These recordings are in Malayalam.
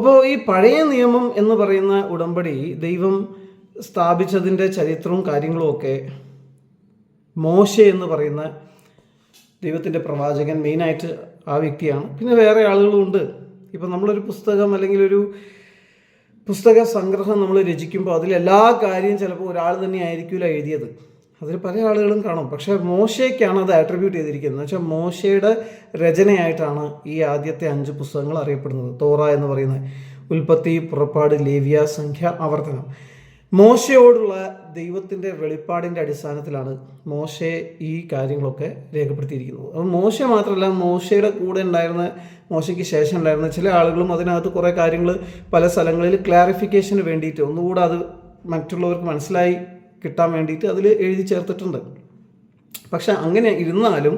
അപ്പോൾ ഈ പഴയ നിയമം എന്ന് പറയുന്ന ഉടമ്പടി ദൈവം സ്ഥാപിച്ചതിന്റെ ചരിത്രവും കാര്യങ്ങളും ഒക്കെ മോശ എന്ന് പറയുന്ന ദൈവത്തിന്റെ പ്രവാചകൻ മെയിനായിട്ട് ആ വ്യക്തിയാണ്. പിന്നെ വേറെ ആളുകളും ഉണ്ട്. ഇപ്പം നമ്മളൊരു പുസ്തകം അല്ലെങ്കിൽ ഒരു പുസ്തക സംഗ്രഹം നമ്മൾ രചിക്കുമ്പോൾ അതിലെല്ലാ കാര്യവും ചിലപ്പോൾ ഒരാൾ തന്നെ ആയിരിക്കില്ല എഴുതിയത്. അതിൽ പല ആളുകളും കാണും. പക്ഷേ മോശയ്ക്കാണ് അത് ആട്രിബ്യൂട്ട് ചെയ്തിരിക്കുന്നത്. എന്ന് വെച്ചാൽ മോശയുടെ രചനയായിട്ടാണ് ഈ ആദ്യത്തെ അഞ്ച് പുസ്തകങ്ങൾ അറിയപ്പെടുന്നത്. തോറ എന്ന് പറയുന്നത് ഉൽപ്പത്തി പുറപ്പാട് ലേവ്യ സംഖ്യ ആവർത്തനം. മോശയോടുള്ള ദൈവത്തിന്റെ വെളിപ്പാടിന്റെ അടിസ്ഥാനത്തിലാണ് മോശയെ ഈ കാര്യങ്ങളൊക്കെ രേഖപ്പെടുത്തിയിരിക്കുന്നത്. അപ്പോൾ മോശ മാത്രമല്ല മോശയുടെ കൂടെ ഉണ്ടായിരുന്ന മോശയ്ക്ക് ശേഷം ഉണ്ടായിരുന്ന ചില ആളുകളും അതിനകത്ത് കുറേ കാര്യങ്ങൾ പല സ്ഥലങ്ങളിൽ ക്ലാരിഫിക്കേഷന് വേണ്ടിയിട്ട് ഒന്നുകൂടെ അത് മറ്റുള്ളവർക്ക് മനസ്സിലായി കിട്ടാൻ വേണ്ടിയിട്ട് അതിൽ എഴുതി ചേർത്തിട്ടുണ്ട്. പക്ഷെ അങ്ങനെ ഇരുന്നാലും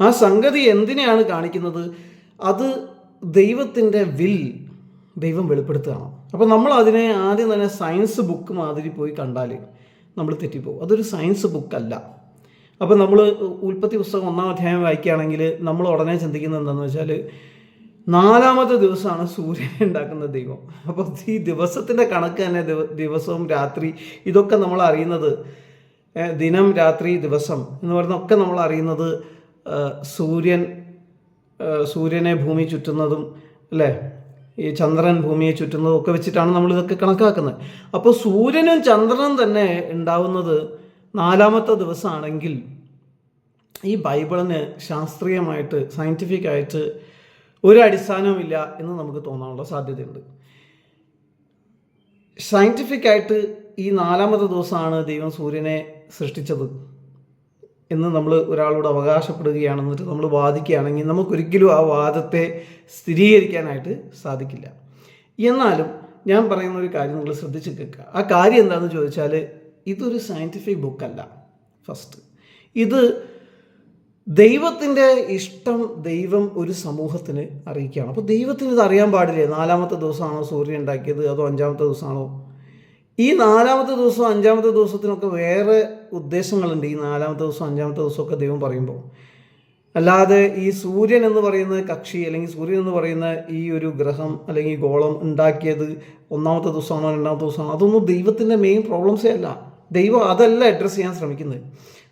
ആ സംഗതി എന്തിനെയാണ് കാണിക്കുന്നത്? അത് ദൈവത്തിന്റെ വിൽ ദൈവം വെളിപ്പെടുത്തുകയാണ്. അപ്പോൾ നമ്മൾ അതിനെ ആദ്യം തന്നെ സയൻസ് ബുക്ക് മാതിരി പോയി കണ്ടാൽ നമ്മൾ തെറ്റിപ്പോകും. അതൊരു സയൻസ് ബുക്കല്ല. അപ്പോൾ നമ്മൾ ഉൽപ്പത്തി പുസ്തകം ഒന്നാം അധ്യായം വായിക്കുകയാണെങ്കിൽ നമ്മൾ ഉടനെ ചിന്തിക്കുന്നത് എന്താണെന്ന് വെച്ചാൽ നാലാമത്തെ ദിവസമാണ് സൂര്യനെ ഉണ്ടാക്കുന്ന ദൈവം. അപ്പോൾ ഈ ദിവസത്തിന്റെ കണക്ക് തന്നെ ദിവ- ദിവസവും രാത്രി ഇതൊക്കെ നമ്മൾ അറിയുന്നത് ദിനം രാത്രി ദിവസം എന്ന് പറയുന്നതൊക്കെ നമ്മൾ അറിയുന്നത് സൂര്യൻ സൂര്യനെ ഭൂമി ചുറ്റുന്നതും അല്ലേ? ഈ ചന്ദ്രൻ ഭൂമിയെ ചുറ്റുന്നതും ഒക്കെ വെച്ചിട്ടാണ് നമ്മൾ ഇതൊക്കെ കണക്കാക്കുന്നത്. അപ്പോൾ സൂര്യനും ചന്ദ്രനും തന്നെ ഉണ്ടാവുന്നത് നാലാമത്തെ ദിവസമാണെങ്കിൽ ഈ ബൈബിളിന് ശാസ്ത്രീയമായിട്ട് സയന്റിഫിക് ആയിട്ട് ഒരു അടിസ്ഥാനവുമില്ല എന്ന് നമുക്ക് തോന്നാനുള്ള സാധ്യതയുണ്ട്. സയന്റിഫിക് ആയിട്ട് ഈ നാലാമത്തെ ദിവസമാണ് ദൈവം സൂര്യനെ സൃഷ്ടിച്ചത് എന്ന് നമ്മൾ ഒരാളോട് അവകാശപ്പെടുകയാണ് എന്നിട്ട് നമ്മൾ വാദിക്കുകയാണെങ്കിൽ നമുക്കൊരിക്കലും ആ വാദത്തെ സ്ഥിരീകരിക്കാനായിട്ട് സാധിക്കില്ല. എന്നാലും ഞാൻ പറയുന്ന ഒരു കാര്യം നിങ്ങൾ ശ്രദ്ധിച്ച് കേൾക്കുക. ആ കാര്യം എന്താണെന്ന് ചോദിച്ചാൽ ഇതൊരു സയന്റിഫിക് ബുക്കല്ല ഫസ്റ്റ് ഇത് ദൈവത്തിന്റെ ഇഷ്ടം ദൈവം ഒരു സമൂഹത്തിന് അറിയിക്കുകയാണ്. അപ്പോൾ ദൈവത്തിന് ഇത് അറിയാൻ പാടില്ലേ? നാലാമത്തെ ദിവസമാണോ സൂര്യൻ ഉണ്ടാക്കിയത്? അതോ അഞ്ചാമത്തെ ദിവസമാണോ? ഈ നാലാമത്തെ ദിവസവും അഞ്ചാമത്തെ ദിവസത്തിനൊക്കെ വേറെ ഉദ്ദേശങ്ങളുണ്ട്. ഈ നാലാമത്തെ ദിവസം അഞ്ചാമത്തെ ദിവസമൊക്കെ ദൈവം പറയുമ്പോൾ. അല്ലാതെ ഈ സൂര്യൻ എന്ന് പറയുന്ന കക്ഷി അല്ലെങ്കിൽ സൂര്യൻ എന്ന് പറയുന്ന ഈ ഒരു ഗ്രഹം അല്ലെങ്കിൽ ഗോളം ഉണ്ടാക്കിയത് ഒന്നാമത്തെ ദിവസമാണോ രണ്ടാമത്തെ ദിവസമാണോ? അതൊന്നും ദൈവത്തിന്റെ മെയിൻ പ്രോബ്ലംസേ അല്ല. ദൈവം അതല്ല അഡ്രസ്സ് ചെയ്യാൻ ശ്രമിക്കുന്നത്.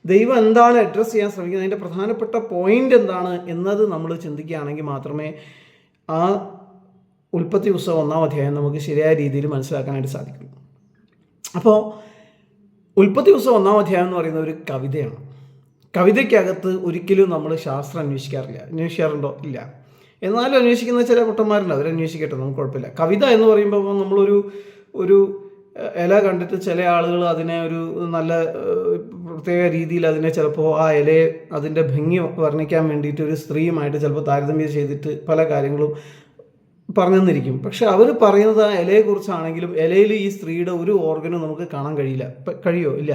ദൈവം എന്താണ് അഡ്രസ്സ് ചെയ്യാൻ ശ്രമിക്കുന്നത്? അതിന്റെ പ്രധാനപ്പെട്ട പോയിന്റ് എന്താണ് എന്നത് നമ്മൾ ചിന്തിക്കുകയാണെങ്കിൽ മാത്രമേ ആ ഉൽപ്പത്തി പുസ്തകം ഒന്നാം അധ്യായം നമുക്ക് ശരിയായ രീതിയിൽ മനസ്സിലാക്കാനായിട്ട് സാധിക്കുള്ളൂ അപ്പോൾ ഉൽപ്പത്തി പുസ്തകം ഒന്നാം അധ്യായം എന്ന് പറയുന്ന ഒരു കവിതയാണ്. കവിതയ്ക്കകത്ത് ഒരിക്കലും നമ്മൾ ശാസ്ത്രം അന്വേഷിക്കാറില്ല. അന്വേഷിക്കാറുണ്ടോ? ഇല്ല. എന്നാലും അന്വേഷിക്കുന്ന ചില കുട്ടന്മാരുണ്ട്. അവരന്വേഷിക്കട്ടെ നമുക്ക് കുഴപ്പമില്ല. കവിത എന്ന് പറയുമ്പോൾ നമ്മളൊരു ഒരു ഇല കണ്ടിട്ട് ചില ആളുകൾ അതിനെ ഒരു നല്ല പ്രത്യേക രീതിയിൽ അതിനെ ചിലപ്പോൾ ആ ഇലയെ അതിന്റെ ഭംഗി വർണിക്കാൻ വേണ്ടിയിട്ട് ഒരു സ്ത്രീയുമായിട്ട് ചിലപ്പോൾ താരതമ്യം ചെയ്തിട്ട് പല കാര്യങ്ങളും പറഞ്ഞെന്നിരിക്കും. പക്ഷെ അവർ പറയുന്നത് ആ ഇലയെക്കുറിച്ചാണെങ്കിലും ഇലയിൽ ഈ സ്ത്രീയുടെ ഒരു ഓർഗനും നമുക്ക് കാണാൻ കഴിയില്ല. കഴിയോ? ഇല്ല.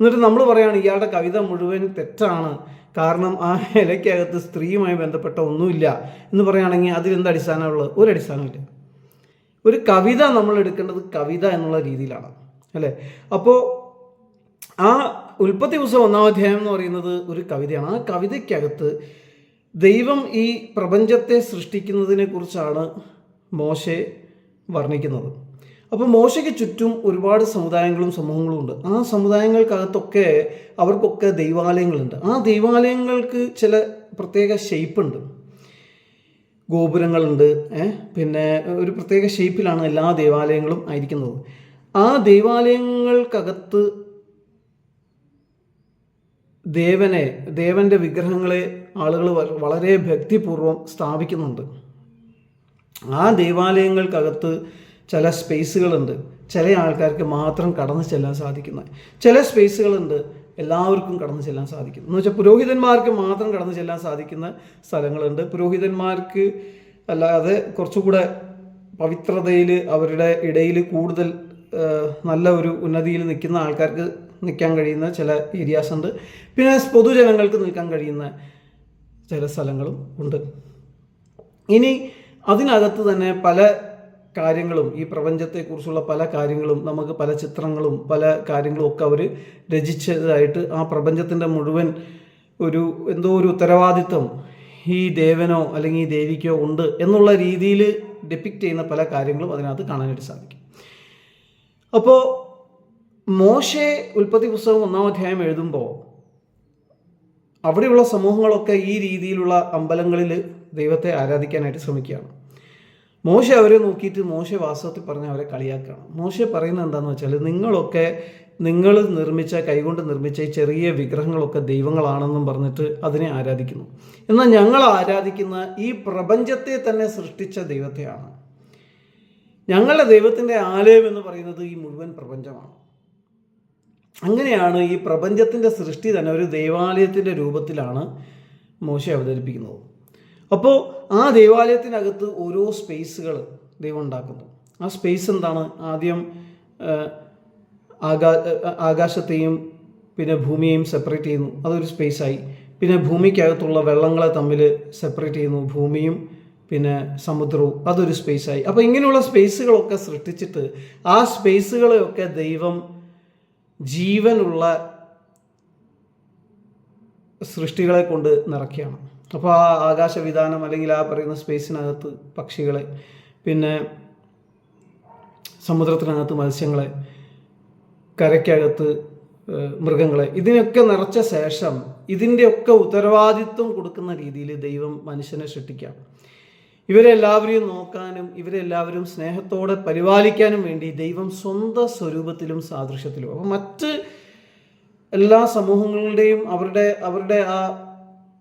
എന്നിട്ട് നമ്മൾ പറയുകയാണ് ഇയാളുടെ കവിത മുഴുവൻ തെറ്റാണ്. കാരണം ആ ഇലയ്ക്കകത്ത് സ്ത്രീയുമായി ബന്ധപ്പെട്ട ഒന്നുമില്ല. എന്ന് പറയുകയാണെങ്കിൽ അതിലെന്ത് അടിസ്ഥാനമുള്ളത്? ഒരു അടിസ്ഥാനമില്ല ഒരു കവിത നമ്മൾ എടുക്കേണ്ടത് കവിത എന്നുള്ള രീതിയിലാണ്. അല്ലേ? അപ്പോൾ ആ ഉൽപ്പത്തി പുസ്തകം ഒന്നാം അധ്യായം എന്ന് പറയുന്നത് ഒരു കവിതയാണ്. ആ കവിതയ്ക്കകത്ത് ദൈവം ഈ പ്രപഞ്ചത്തെ സൃഷ്ടിക്കുന്നതിനെ കുറിച്ചാണ് മോശെ വർണിക്കുന്നത്. അപ്പോൾ മോശയ്ക്ക് ചുറ്റും ഒരുപാട് സമുദായങ്ങളും സമൂഹങ്ങളും ഉണ്ട്. ആ സമുദായങ്ങൾക്കകത്തൊക്കെ അവർക്കൊക്കെ ദൈവാലയങ്ങളുണ്ട്. ആ ദൈവാലയങ്ങൾക്ക് ചില പ്രത്യേക ഷേപ്പ് ഉണ്ട്. ഗോപുരങ്ങളുണ്ട് പിന്നെ ഒരു പ്രത്യേക ഷേപ്പിലാണ് എല്ലാ ദേവാലയങ്ങളും ആയിരിക്കുന്നത്. ആ ദേവാലയങ്ങൾക്കകത്ത് ദേവനെ ദേവന്റെ വിഗ്രഹങ്ങളെ ആളുകൾ വളരെ ഭക്തിപൂർവം സ്ഥാപിക്കുന്നുണ്ട്. ആ ദേവാലയങ്ങൾക്കകത്ത് ചില സ്പേസുകളുണ്ട് ചില ആൾക്കാർക്ക് മാത്രം കടന്നു ചെല്ലാൻ സാധിക്കുന്നത്. ചില സ്പേസുകളുണ്ട് എല്ലാവർക്കും കടന്നു ചെല്ലാൻ സാധിക്കും എന്ന് വെച്ചാൽ പുരോഹിതന്മാർക്ക് മാത്രം കടന്നു ചെല്ലാൻ സാധിക്കുന്ന സ്ഥലങ്ങളുണ്ട്. പുരോഹിതന്മാർക്ക് അല്ലാതെ കുറച്ചുകൂടെ പവിത്രതയിൽ അവരുടെ ഇടയിൽ കൂടുതൽ നല്ല ഒരു ഉന്നതിയിൽ നിൽക്കുന്ന ആൾക്കാർക്ക് നിൽക്കാൻ കഴിയുന്ന ചില ഏരിയാസ് ഉണ്ട്. പിന്നെ പൊതുജനങ്ങൾക്ക് നിൽക്കാൻ കഴിയുന്ന ചില സ്ഥലങ്ങളും ഉണ്ട്. ഇനി അതിനകത്ത് തന്നെ പല കാര്യങ്ങളും ഈ പ്രപഞ്ചത്തെക്കുറിച്ചുള്ള പല കാര്യങ്ങളും നമുക്ക് പല ചിത്രങ്ങളും പല കാര്യങ്ങളും ഒക്കെ അവർ രചിച്ചതായിട്ട് ആ പ്രപഞ്ചത്തിന്റെ മുഴുവൻ ഒരു എന്തോ ഒരു ഉത്തരവാദിത്വം ഈ ദേവനോ അല്ലെങ്കിൽ ഈ ദേവിക്കോ ഉണ്ട് എന്നുള്ള രീതിയിൽ ഡെപ്പിക്റ്റ് ചെയ്യുന്ന പല കാര്യങ്ങളും അതിനകത്ത് കാണാനായിട്ട് സാധിക്കും. അപ്പോൾ മോശെ ഉൽപ്പത്തി പുസ്തകം ഒന്നാം അധ്യായം എഴുതുമ്പോൾ അവിടെയുള്ള സമൂഹങ്ങളൊക്കെ ഈ രീതിയിലുള്ള അമ്പലങ്ങളിൽ ദൈവത്തെ ആരാധിക്കാനായിട്ട് ശ്രമിക്കുകയാണ്. മോശ അവരെ നോക്കിയിട്ട് മോശ വാസ്തവത്തിൽ പറഞ്ഞ് അവരെ കളിയാക്കണം മോശ പറയുന്നത് എന്താണെന്ന് വെച്ചാൽ നിങ്ങളൊക്കെ നിങ്ങൾ നിർമ്മിച്ച കൈകൊണ്ട് നിർമ്മിച്ച ഈ ചെറിയ വിഗ്രഹങ്ങളൊക്കെ ദൈവങ്ങളാണെന്നും പറഞ്ഞിട്ട് അതിനെ ആരാധിക്കുന്നു. എന്നാൽ ഞങ്ങൾ ആരാധിക്കുന്ന ഈ പ്രപഞ്ചത്തെ തന്നെ സൃഷ്ടിച്ച ദൈവത്തെയാണ്. ഞങ്ങളുടെ ദൈവത്തിന്റെ ആലയം എന്ന് പറയുന്നത് ഈ മുഴുവൻ പ്രപഞ്ചമാണ്. അങ്ങനെയാണ് ഈ പ്രപഞ്ചത്തിന്റെ സൃഷ്ടി തന്നെ ഒരു ദൈവാലയത്തിന്റെ രൂപത്തിലാണ് മോശ അവതരിപ്പിക്കുന്നത്. അപ്പോൾ ആ ദേവാലയത്തിനകത്ത് ഓരോ സ്പേസുകൾ ദൈവം ഉണ്ടാക്കുന്നു. ആ സ്പേസ് എന്താണ്? ആദ്യം ആകാ ആകാശത്തെയും പിന്നെ ഭൂമിയെയും സെപ്പറേറ്റ് ചെയ്യുന്നു. അതൊരു സ്പേസായി പിന്നെ ഭൂമിക്കകത്തുള്ള വെള്ളങ്ങളെ തമ്മിൽ സെപ്പറേറ്റ് ചെയ്യുന്നു. ഭൂമിയും പിന്നെ സമുദ്രവും. അതൊരു സ്പേസായി അപ്പോൾ ഇങ്ങനെയുള്ള സ്പേസുകളൊക്കെ സൃഷ്ടിച്ചിട്ട് ആ സ്പേസുകളെയൊക്കെ ദൈവം ജീവനുള്ള സൃഷ്ടികളെ കൊണ്ട് നിറയ്ക്കുകയാണ്. അപ്പോൾ ആ ആകാശവിധാനം അല്ലെങ്കിൽ ആ പറയുന്ന സ്പേസിനകത്ത് പക്ഷികളെ പിന്നെ സമുദ്രത്തിനകത്ത് മത്സ്യങ്ങളെ കരയ്ക്കകത്ത് മൃഗങ്ങളെ ഇതിനൊക്കെ നിറച്ച ശേഷം ഇതിന്റെയൊക്കെ ഉത്തരവാദിത്വം കൊടുക്കുന്ന രീതിയിൽ ദൈവം മനുഷ്യനെ സൃഷ്ടിക്കാം. ഇവരെല്ലാവരെയും നോക്കാനും ഇവരെല്ലാവരും സ്നേഹത്തോടെ പരിപാലിക്കാനും വേണ്ടി ദൈവം സ്വന്തം സ്വരൂപത്തിലും സാദൃശ്യത്തിലും. അപ്പം മറ്റ് എല്ലാ സമൂഹങ്ങളുടെയും അവരുടെ അവരുടെ ആ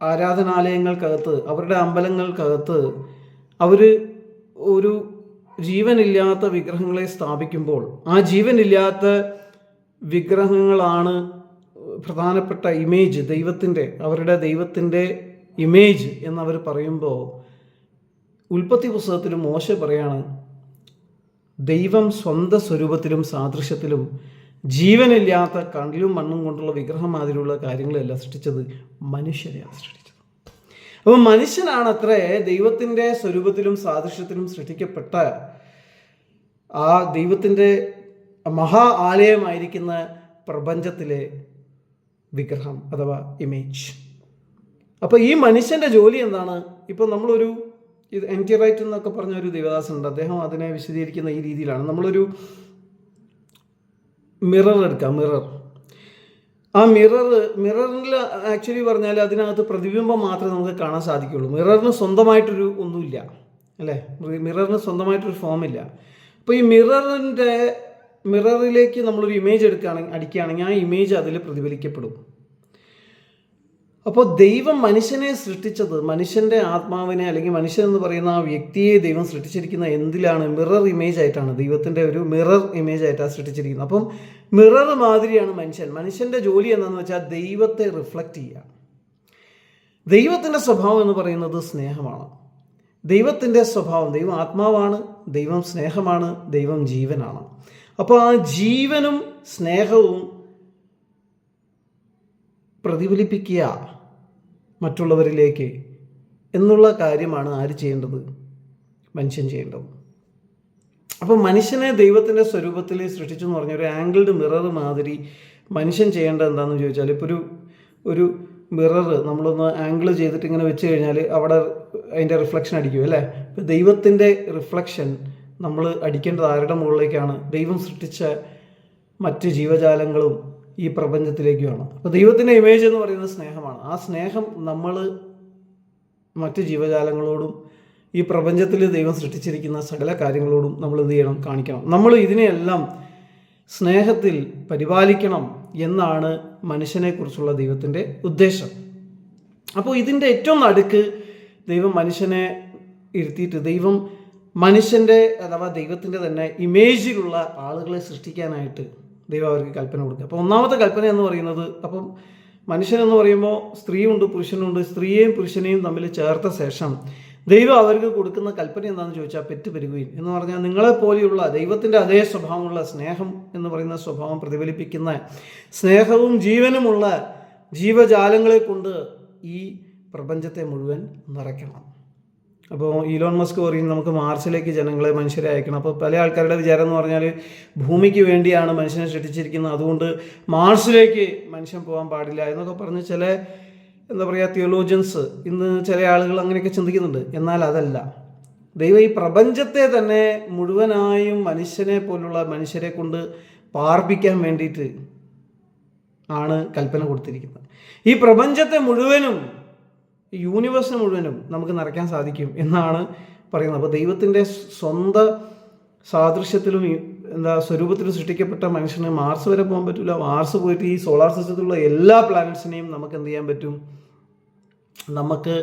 ആരാധനാലയങ്ങൾക്കകത്ത് അവരുടെ അമ്പലങ്ങൾക്കകത്ത് അവർ ഒരു ജീവനില്ലാത്ത വിഗ്രഹങ്ങളെ സ്ഥാപിക്കുമ്പോൾ ആ ജീവനില്ലാത്ത വിഗ്രഹങ്ങളാണ് പ്രധാനപ്പെട്ട ഇമേജ് ദൈവത്തിന്റെ അവരുടെ ദൈവത്തിന്റെ ഇമേജ് എന്നവർ പറയുമ്പോൾ ഉൽപ്പത്തി പുസ്തകത്തിൽ മോശ പറയാണ് ദൈവം സ്വന്തം സ്വരൂപത്തിലും സാദൃശ്യത്തിലും ജീവനില്ലാത്ത കണ്ണിലും മണ്ണും കൊണ്ടുള്ള വിഗ്രഹം മാതിരിയുള്ള കാര്യങ്ങളെല്ലാം സൃഷ്ടിച്ചത് മനുഷ്യരെയാണ് സൃഷ്ടിച്ചത്. അപ്പോൾ മനുഷ്യനാണ് അത്രേ ദൈവത്തിന്റെ സ്വരൂപത്തിലും സാദൃശ്യത്തിലും സൃഷ്ടിക്കപ്പെട്ട ആ ദൈവത്തിന്റെ മഹാ ആലയമായിരിക്കുന്ന പ്രപഞ്ചത്തിലെ വിഗ്രഹം അഥവാ ഇമേജ് അപ്പോൾ ഈ മനുഷ്യന്റെ ജോലി എന്താണ്? ഇപ്പോൾ നമ്മളൊരു ഇത് എൻ ടി റൈറ്റ് എന്നൊക്കെ പറഞ്ഞ ഒരു ദേവദാസുണ്ട് അദ്ദേഹം അതിനെ വിശദീകരിക്കുന്ന ഈ രീതിയിലാണ്. നമ്മളൊരു മിറർ എടുക്കാം മിറർ. ആ മിറർ മിററിൽ ആക്ച്വലി പറഞ്ഞാൽ അതിനകത്ത് പ്രതിബിംബം മാത്രമേ നമുക്ക് കാണാൻ സാധിക്കുള്ളൂ. മിററിന് സ്വന്തമായിട്ടൊരു ഒന്നുമില്ല അല്ലേ? മിററിന് സ്വന്തമായിട്ടൊരു ഫോമില്ല. അപ്പോൾ ഈ മിററിന്റെ മിററിലേക്ക് നമ്മളൊരു ഇമേജ് എടുക്കുകയാണെങ്കിൽ അടിക്കുകയാണെങ്കിൽ ആ ഇമേജ് അതിൽ പ്രതിഫലിക്കപ്പെടും. അപ്പോൾ ദൈവം മനുഷ്യനെ സൃഷ്ടിച്ചത് മനുഷ്യന്റെ ആത്മാവിനെ അല്ലെങ്കിൽ മനുഷ്യൻ എന്ന് പറയുന്ന ആ വ്യക്തിയെ ദൈവം സൃഷ്ടിച്ചിരിക്കുന്ന എന്തിലാണ്? മിറർ ഇമേജ് ആയിട്ടാണ് ദൈവത്തിന്റെ ഒരു മിറർ ഇമേജ് ആയിട്ടാണ് സൃഷ്ടിച്ചിരിക്കുന്നത്. അപ്പം മിറർ മാതിരിയാണ് മനുഷ്യൻ. മനുഷ്യന്റെ ജോലി എന്താണെന്ന് വെച്ചാൽ ദൈവത്തെ റിഫ്ലക്റ്റ് ചെയ്യുക. ദൈവത്തിന്റെ സ്വഭാവം എന്ന് പറയുന്നത് സ്നേഹമാണ്. ദൈവത്തിന്റെ സ്വഭാവം ദൈവം ആത്മാവാണ് ദൈവം സ്നേഹമാണ് ദൈവം ജീവനാണ്. അപ്പോൾ ആ ജീവനും സ്നേഹവും പ്രതിഫലിപ്പിക്കുക മറ്റുള്ളവരിലേക്ക് എന്നുള്ള കാര്യമാണ് ആര് ചെയ്യേണ്ടത്? മനുഷ്യൻ ചെയ്യേണ്ടത്. അപ്പോൾ മനുഷ്യനെ ദൈവത്തിന്റെ സ്വരൂപത്തിൽ സൃഷ്ടിച്ചു എന്ന് പറഞ്ഞ ഒരു ആംഗിൾഡ് മിറർ മാതിരി മനുഷ്യൻ ചെയ്യേണ്ടത് എന്താണെന്ന് ചോദിച്ചാൽ ഇപ്പോൾ ഒരു ഒരു മിറർ നമ്മളൊന്ന് ആംഗിൾ ചെയ്തിട്ട് ഇങ്ങനെ വെച്ച് കഴിഞ്ഞാൽ അവിടെ അതിന്റെ റിഫ്ലക്ഷൻ അടിക്കും അല്ലേ? ഇപ്പോൾ ദൈവത്തിന്റെ റിഫ്ലക്ഷൻ നമ്മൾ അടിക്കേണ്ടത് ആരുടെ മുകളിലേക്കാണ്? ദൈവം സൃഷ്ടിച്ച മറ്റ് ജീവജാലങ്ങളും ഈ പ്രപഞ്ചത്തിലേക്കുമാണ് അപ്പോൾ ദൈവത്തിന്റെ ഇമേജ് എന്ന് പറയുന്നത് സ്നേഹമാണ്. ആ സ്നേഹം നമ്മൾ മറ്റ് ജീവജാലങ്ങളോടും ഈ പ്രപഞ്ചത്തിൽ ദൈവം സൃഷ്ടിച്ചിരിക്കുന്ന സകല കാര്യങ്ങളോടും നമ്മൾ എന്ത് ചെയ്യണം? കാണിക്കണം. നമ്മൾ ഇതിനെയെല്ലാം സ്നേഹത്തിൽ പരിപാലിക്കണം എന്നാണ് മനുഷ്യനെക്കുറിച്ചുള്ള ദൈവത്തിന്റെ ഉദ്ദേശം. അപ്പോൾ ഇതിന്റെ ഏറ്റവും നടുക്ക് ദൈവം മനുഷ്യനെ ഇരുത്തിയിട്ട് ദൈവം മനുഷ്യന്റെ അഥവാ ദൈവത്തിന്റെ തന്നെ ഇമേജിലുള്ള ആളുകളെ സൃഷ്ടിക്കാനായിട്ട് ദൈവം അവർക്ക് കൽപ്പന കൊടുക്കുക. അപ്പോൾ ഒന്നാമത്തെ കൽപ്പന എന്ന് പറയുന്നത് അപ്പം മനുഷ്യൻ എന്ന് പറയുമ്പോൾ സ്ത്രീയുണ്ട് പുരുഷനുണ്ട് സ്ത്രീയെയും പുരുഷനെയും തമ്മിൽ ചേർത്ത ശേഷം ദൈവം അവർക്ക് കൊടുക്കുന്ന കൽപ്പന എന്താണെന്ന് ചോദിച്ചാൽ പെറ്റ് പെരുകുകയും എന്ന് പറഞ്ഞാൽ നിങ്ങളെപ്പോലെയുള്ള ദൈവത്തിന്റെ അതേ സ്വഭാവമുള്ള സ്നേഹം എന്ന് പറയുന്ന സ്വഭാവം പ്രതിഫലിപ്പിക്കുന്ന സ്നേഹവും ജീവനുമുള്ള ജീവജാലങ്ങളെ കൊണ്ട് ഈ പ്രപഞ്ചത്തെ മുഴുവൻ നിറയ്ക്കണം. അപ്പോൾ ഈലോൺ മസ്ക് പറയും നമുക്ക് മാർസിലേക്ക് ജനങ്ങളെ മനുഷ്യരെ അയക്കണം. അപ്പോൾ പല ആൾക്കാരുടെ വിചാരം എന്ന് പറഞ്ഞാൽ ഭൂമിക്ക് വേണ്ടിയാണ് മനുഷ്യനെ സൃഷ്ടിച്ചിരിക്കുന്നത്. അതുകൊണ്ട് മാർസിലേക്ക് മനുഷ്യൻ പോകാൻ പാടില്ല എന്നൊക്കെ പറഞ്ഞ് ചില എന്താ പറയുക തിയോളോജിയൻസ് ഇന്ന് ചില ആളുകൾ അങ്ങനെയൊക്കെ ചിന്തിക്കുന്നുണ്ട്. എന്നാൽ അതല്ല. ദൈവം ഈ പ്രപഞ്ചത്തെ തന്നെ മുഴുവനായും മനുഷ്യനെ പോലുള്ള മനുഷ്യരെ കൊണ്ട് പാർപ്പിക്കാൻ വേണ്ടിയിട്ട് ആണ് കൽപ്പന കൊടുത്തിരിക്കുന്നത്. ഈ പ്രപഞ്ചത്തെ മുഴുവനും യൂണിവേഴ്സിനെ മുഴുവനും നമുക്ക് നിറയ്ക്കാൻ സാധിക്കും എന്നാണ് പറയുന്നത്. അപ്പോൾ ദൈവത്തിന്റെ സ്വന്തം സാദൃശ്യത്തിലും എന്താ സ്വരൂപത്തിലും സൃഷ്ടിക്കപ്പെട്ട മനുഷ്യന് മാർസ് വരെ പോകാൻ പറ്റില്ല മാർസ് പോയിട്ട് ഈ സോളാർ സിസ്റ്റത്തിലുള്ള എല്ലാ പ്ലാനറ്റ്സിനെയും നമുക്ക് എന്ത് ചെയ്യാൻ പറ്റും? നമുക്ക്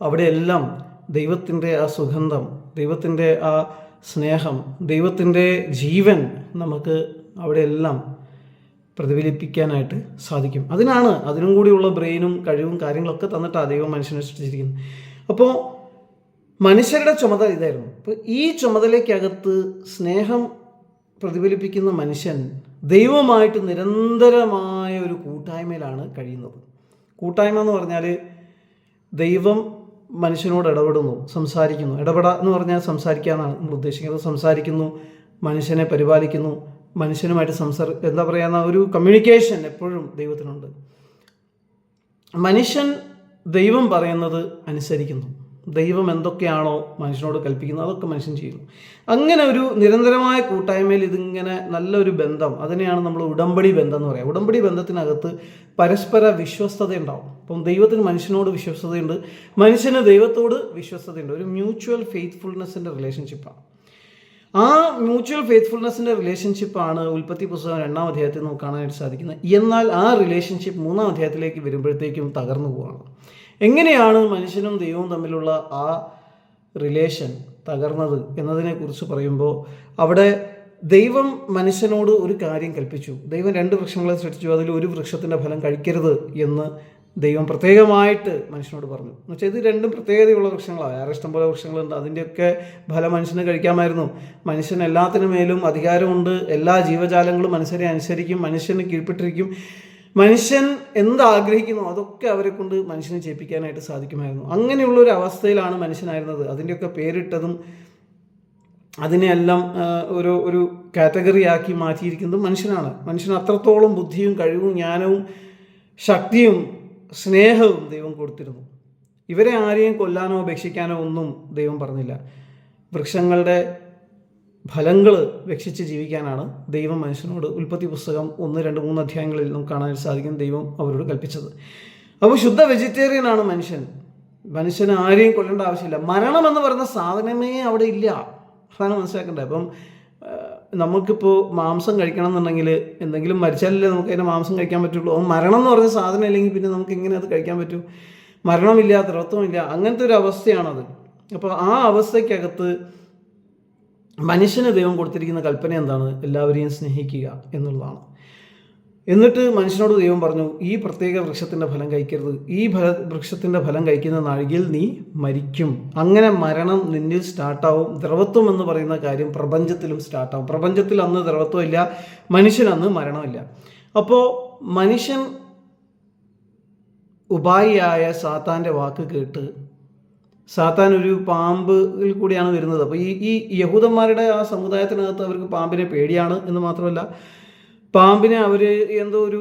അവിടെയെല്ലാം ദൈവത്തിന്റെ ആ സുഗന്ധം ദൈവത്തിന്റെ ആ സ്നേഹം ദൈവത്തിന്റെ ജീവൻ നമുക്ക് അവിടെയെല്ലാം പ്രതിഫലിപ്പിക്കാനായിട്ട് സാധിക്കും. അതിനാണ് അതിനും കൂടിയുള്ള ബ്രെയിനും കഴിവും കാര്യങ്ങളൊക്കെ തന്നിട്ടാണ് ദൈവം മനുഷ്യനെ സൃഷ്ടിച്ചിരിക്കുന്നത്. അപ്പോൾ മനുഷ്യരുടെ ചുമതല ഇതായിരുന്നു. അപ്പോൾ ഈ ചുമതലയ്ക്കകത്ത് സ്നേഹം പ്രതിഫലിപ്പിക്കുന്ന മനുഷ്യൻ ദൈവമായിട്ട് നിരന്തരമായ ഒരു കൂട്ടായ്മയിലാണ് കഴിയുന്നത്. കൂട്ടായ്മ എന്ന് പറഞ്ഞാൽ ദൈവം മനുഷ്യനോട് ഇടപെടുന്നു സംസാരിക്കുന്നു. ഇടപെടുക എന്ന് പറഞ്ഞാൽ സംസാരിക്കുക എന്നാണ് നമ്മൾ ഉദ്ദേശിക്കുന്നത്. സംസാരിക്കുന്നു മനുഷ്യനെ പരിപാലിക്കുന്നു മനുഷ്യനുമായിട്ട് സംസാര എന്താ പറയുക ഒരു കമ്മ്യൂണിക്കേഷൻ എപ്പോഴും ദൈവത്തിനുണ്ട്. മനുഷ്യൻ ദൈവം പറയുന്നത് അനുസരിക്കുന്നു. ദൈവം എന്തൊക്കെയാണോ മനുഷ്യനോട് കൽപ്പിക്കുന്നത് അതൊക്കെ മനുഷ്യൻ ചെയ്യുന്നു. അങ്ങനെ ഒരു നിരന്തരമായ കൂട്ടായ്മയിൽ ഇതിങ്ങനെ നല്ലൊരു ബന്ധം അതിനെയാണ് നമ്മൾ ഉടമ്പടി ബന്ധം എന്ന് പറയുക ഉടമ്പടി ബന്ധത്തിനകത്ത് പരസ്പര വിശ്വസ്തത ഉണ്ടാവും അപ്പം ദൈവത്തിന് മനുഷ്യനോട് വിശ്വസ്തതയുണ്ട് മനുഷ്യന് ദൈവത്തോട് വിശ്വസ്തതയുണ്ട്. ഒരു മ്യൂച്വൽ ഫെയ്ത്ത്ഫുൾനെസ്സിന്റെ റിലേഷൻഷിപ്പാണ് ആ മ്യൂച്വൽ ഫെയ്ത്ത്ഫുൾനെസ്സിന്റെ റിലേഷൻഷിപ്പാണ് ഉൽപ്പത്തി പുസ്തകം രണ്ടാം അധ്യായത്തിൽ നമുക്ക് കാണാനായിട്ട് സാധിക്കുന്നത്. എന്നാൽ ആ റിലേഷൻഷിപ്പ് മൂന്നാം അധ്യായത്തിലേക്ക് വരുമ്പോഴത്തേക്കും തകർന്നു പോവാണ് എങ്ങനെയാണ് മനുഷ്യനും ദൈവവും തമ്മിലുള്ള ആ റിലേഷൻ തകർന്നത് എന്നതിനെക്കുറിച്ച് പറയുമ്പോൾ അവിടെ ദൈവം മനുഷ്യനോട് ഒരു കാര്യം കൽപ്പിച്ചു. ദൈവം രണ്ട് വൃക്ഷങ്ങളെ സൃഷ്ടിച്ചു. അതിൽ ഒരു വൃക്ഷത്തിന്റെ ഫലം കഴിക്കരുത് എന്ന് ദൈവം പ്രത്യേകമായിട്ട് മനുഷ്യനോട് പറഞ്ഞു. എന്ന് വെച്ചാൽ ഇത് രണ്ടും പ്രത്യേകതയുള്ള വൃക്ഷങ്ങളാണ്. വേറെ ഇഷ്ടംപോലെ വൃക്ഷങ്ങളുണ്ട്. അതിന്റെയൊക്കെ ഫലം മനുഷ്യന് കഴിക്കാമായിരുന്നു. മനുഷ്യൻ എല്ലാത്തിനു മേലും അധികാരമുണ്ട്. എല്ലാ ജീവജാലങ്ങളും മനുഷ്യരെ അനുസരിക്കും. മനുഷ്യന് കീഴ്പ്പെട്ടിരിക്കും. മനുഷ്യൻ എന്താഗ്രഹിക്കുന്നു അതൊക്കെ അവരെ കൊണ്ട് മനുഷ്യനെ ചെയ്യിപ്പിക്കാനായിട്ട് സാധിക്കുമായിരുന്നു. അങ്ങനെയുള്ള ഒരു അവസ്ഥയിലാണ് മനുഷ്യനായിരുന്നത്. അതിന്റെയൊക്കെ പേരിട്ടതും അതിനെയെല്ലാം ഒരു ഒരു കാറ്റഗറി ആക്കി മാറ്റിയിരിക്കുന്നത് മനുഷ്യനാണ്. മനുഷ്യന് അത്രത്തോളം ബുദ്ധിയും കഴിവും ജ്ഞാനവും ശക്തിയും സ്നേഹവും ദൈവം കൊടുത്തിരുന്നു. ഇവരെ ആരെയും കൊല്ലാനോ ഭക്ഷിക്കാനോ ഒന്നും ദൈവം പറഞ്ഞില്ല. വൃക്ഷങ്ങളുടെ ഫലങ്ങൾ ഭക്ഷിച്ച് ജീവിക്കാനാണ് ദൈവം മനുഷ്യനോട് ഉൽപ്പത്തി പുസ്തകം ഒന്ന് രണ്ട് മൂന്ന് അധ്യായങ്ങളിൽ നമുക്ക് കാണാൻ സാധിക്കും ദൈവം അവരോട് കൽപ്പിച്ചത്. അപ്പോൾ ശുദ്ധ വെജിറ്റേറിയൻ ആണ് മനുഷ്യൻ. മനുഷ്യന് ആരെയും കൊല്ലേണ്ട ആവശ്യമില്ല. മരണം എന്ന് പറയുന്ന സാധനമേ അവിടെ ഇല്ല. അതാണ് മനസ്സിലാക്കേണ്ടത്. അപ്പം നമുക്കിപ്പോൾ മാംസം കഴിക്കണം എന്നുണ്ടെങ്കിൽ എന്തെങ്കിലും മരിച്ചാലല്ലേ നമുക്ക് അതിന് മാംസം കഴിക്കാൻ പറ്റുള്ളൂ. മരണം എന്ന് പറഞ്ഞ സാധനം ഇല്ലെങ്കിൽ പിന്നെ നമുക്ക് എങ്ങനെ അത് കഴിക്കാൻ പറ്റും? മരണമില്ല ദ്രവത്വമില്ല അങ്ങനത്തെ ഒരു അവസ്ഥയാണത്. അപ്പോൾ ആ അവസ്ഥയ്ക്കകത്ത് മനുഷ്യന് ദൈവം കൊടുത്തിരിക്കുന്ന കൽപ്പന എന്താണ്? എല്ലാവരെയും സ്നേഹിക്കുക എന്നുള്ളതാണ്. എന്നിട്ട് മനുഷ്യനോട് ദൈവം പറഞ്ഞു ഈ പ്രത്യേക വൃക്ഷത്തിന്റെ ഫലം കഴിക്കരുത്. ഈ ഫല വൃക്ഷത്തിന്റെ ഫലം കഴിക്കുന്ന നാഴികയിൽ നീ മരിക്കും. അങ്ങനെ മരണം നിന്നിൽ സ്റ്റാർട്ടാവും. ദ്രവത്വം എന്ന് പറയുന്ന കാര്യം പ്രപഞ്ചത്തിലും സ്റ്റാർട്ടാവും. പ്രപഞ്ചത്തിൽ അന്ന് ദ്രവത്വം ഇല്ല മനുഷ്യൻ അന്ന് മരണമില്ല അപ്പോൾ മനുഷ്യൻ ഉപായിയായ സാത്താന്റെ വാക്ക് കേട്ട് സാത്താൻ ഒരു പാമ്പിൽ കൂടിയാണ് വരുന്നത്. അപ്പോൾ ഈ ഈ യഹൂദന്മാരുടെ ആ സമുദായത്തിനകത്ത് അവർക്ക് പാമ്പിനെ പേടിയാണ് എന്ന് മാത്രമല്ല പാമ്പിനെ അവർ എന്തോ ഒരു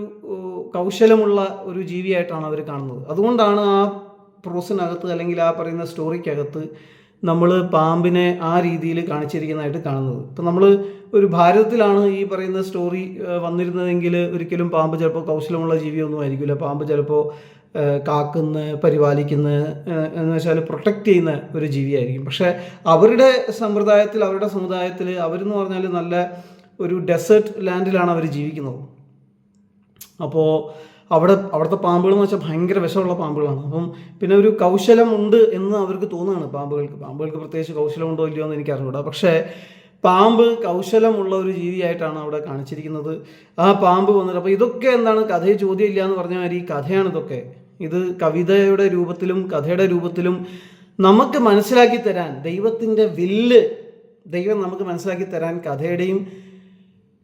കൗശലമുള്ള ഒരു ജീവിയായിട്ടാണ് അവർ കാണുന്നത്. അതുകൊണ്ടാണ് ആ പ്രോസിനകത്ത് അല്ലെങ്കിൽ ആ പറയുന്ന സ്റ്റോറിക്കകത്ത് നമ്മൾ പാമ്പിനെ ആ രീതിയിൽ കാണിച്ചിരിക്കുന്നതായിട്ട് കാണുന്നത്. ഇപ്പം നമ്മൾ ഒരു ഭാരതത്തിലാണ് ഈ പറയുന്ന സ്റ്റോറി വന്നിരുന്നതെങ്കിൽ ഒരിക്കലും പാമ്പ് ചിലപ്പോൾ കൗശലമുള്ള ജീവിയൊന്നും ആയിരിക്കില്ല പാമ്പ് ചിലപ്പോൾ കാക്കുന്ന പരിപാലിക്കുന്ന എന്ന് വെച്ചാൽ പ്രൊട്ടക്റ്റ് ചെയ്യുന്ന ഒരു ജീവിയായിരിക്കും. പക്ഷേ അവരുടെ സമ്പ്രദായത്തിൽ അവരുടെ സമുദായത്തിൽ അവരെന്ന് പറഞ്ഞാൽ നല്ല ഒരു ഡെസേർട്ട് ലാൻഡിലാണ് അവർ ജീവിക്കുന്നത്. അപ്പോൾ അവിടെ അവിടുത്തെ പാമ്പുകൾ എന്ന് വെച്ചാൽ ഭയങ്കര വിഷമുള്ള പാമ്പുകളാണ്. അപ്പം പിന്നെ ഒരു കൗശലമുണ്ട് എന്ന് അവർക്ക് തോന്നുകയാണ് പാമ്പുകൾക്ക്. പാമ്പുകൾക്ക് പ്രത്യേകിച്ച് കൗശലമുണ്ടോ ഇല്ലയോ എന്ന് എനിക്ക് അറിഞ്ഞൂടാ പക്ഷേ പാമ്പ് കൗശലമുള്ള ഒരു ജീവിയായിട്ടാണ് അവിടെ കാണിച്ചിരിക്കുന്നത്. ആ പാമ്പ് വന്നിട്ട് അപ്പോൾ ഇതൊക്കെ എന്താണ് കഥയെ ചോദ്യം ഇല്ല എന്ന് പറഞ്ഞ മാതിരി കഥയാണ് ഇതൊക്കെ. ഇത് കവിതയുടെ രൂപത്തിലും കഥയുടെ രൂപത്തിലും നമുക്ക് മനസ്സിലാക്കി തരാൻ ദൈവത്തിന്റെ വില്ല് ദൈവം നമുക്ക് മനസ്സിലാക്കി തരാൻ കഥയുടെയും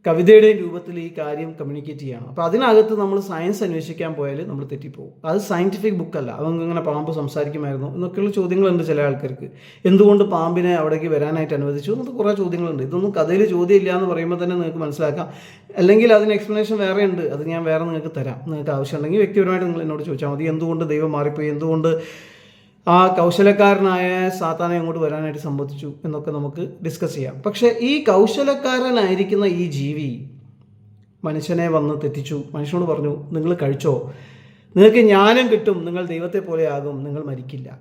കവിതയുടെയും രൂപത്തിൽ ഈ കാര്യം കമ്മ്യൂണിക്കേറ്റ് ചെയ്യണം. അപ്പോൾ അതിനകത്ത് നമ്മൾ സയൻസ് അന്വേഷിക്കാൻ പോയാൽ നമ്മൾ തെറ്റിപ്പോകും അത് സയന്റിഫിക് ബുക്കല്ല അവർക്ക് ഇങ്ങനെ പാമ്പ് സംസാരിക്കുമായിരുന്നു എന്നൊക്കെയുള്ള ചോദ്യങ്ങളുണ്ട് ചില ആൾക്കാർക്ക്. എന്തുകൊണ്ട് പാമ്പിനെ അവിടേക്ക് വരാനായിട്ട് അനുവദിച്ചു എന്നൊക്കെ കുറേ ചോദ്യങ്ങളുണ്ട്. ഇതൊന്നും കഥയിൽ ചോദ്യമില്ല എന്ന് പറയുമ്പോൾ തന്നെ നിങ്ങൾക്ക് മനസ്സിലാക്കാം. അല്ലെങ്കിൽ അതിന് എക്സ്പ്ലനേഷൻ വേറെ ഉണ്ട്. അത് ഞാൻ വേറെ നിങ്ങൾക്ക് തരാം. നിങ്ങൾക്ക് ആവശ്യമുണ്ടെങ്കിൽ വ്യക്തിപരമായിട്ട് നിങ്ങൾ എന്നോട് ചോദിച്ചാൽ മതി. എന്തുകൊണ്ട് ദൈവം മാറിപ്പോയി? എന്തുകൊണ്ട് ആ കൗശലക്കാരനായ സാത്താനെ അങ്ങോട്ട് വരാനായിട്ട് സമ്മതിച്ചു എന്നൊക്കെ നമുക്ക് ഡിസ്കസ് ചെയ്യാം. പക്ഷേ ഈ കൗശലക്കാരനായിരിക്കുന്ന ഈ ജീവി മനുഷ്യനെ വന്ന് തെറ്റിച്ചു. മനുഷ്യനോട് പറഞ്ഞു നിങ്ങൾ കഴിച്ചോ? നിങ്ങൾക്ക് ജ്ഞാനം കിട്ടും. നിങ്ങൾ ദൈവത്തെ പോലെ ആകും. നിങ്ങൾ മരിക്കില്ല.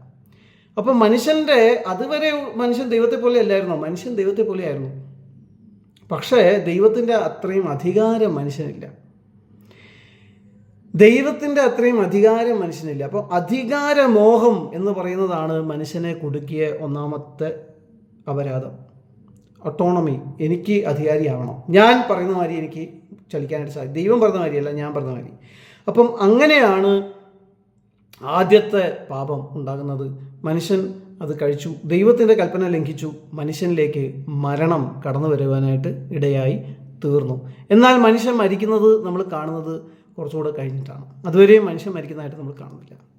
അപ്പം മനുഷ്യന്റെ അതുവരെ മനുഷ്യൻ ദൈവത്തെ പോലെ അല്ലായിരുന്നോ? മനുഷ്യൻ ദൈവത്തെ പോലെ ആയിരുന്നു. പക്ഷേ ദൈവത്തിന്റെ അത്രയും അധികാരം മനുഷ്യനില്ല. ദൈവത്തിന്റെ അത്രയും അധികാരം മനുഷ്യനില്ല. അപ്പോൾ അധികാരമോഹം എന്ന് പറയുന്നതാണ് മനുഷ്യനെ കുടുക്കിയ ഒന്നാമത്തെ അപരാധം. ഒട്ടോണമി എനിക്ക് അധികാരിയാവണം. ഞാൻ പറയുന്ന മാതിരി എനിക്ക് ചലിക്കാനായിട്ട് സാധിക്കും ദൈവം പറഞ്ഞ മാതിരിയല്ല ഞാൻ പറഞ്ഞ മാതിരി. അപ്പം അങ്ങനെയാണ് ആദ്യത്തെ പാപം ഉണ്ടാകുന്നത്. മനുഷ്യൻ അത് കഴിച്ചു. ദൈവത്തിന്റെ കൽപ്പന ലംഘിച്ചു. മനുഷ്യനിലേക്ക് മരണം കടന്നു വരുവാനായിട്ട് ഇടയായി തീർന്നു. എന്നാൽ മനുഷ്യൻ മരിക്കുന്നത് നമ്മൾ കാണുന്നത് കുറച്ചുകൂടെ കഴിഞ്ഞിട്ടാണ്. അതുവരെയും മനുഷ്യൻ മരിക്കുന്നതായിട്ട് നമ്മൾ കാണുന്നില്ല.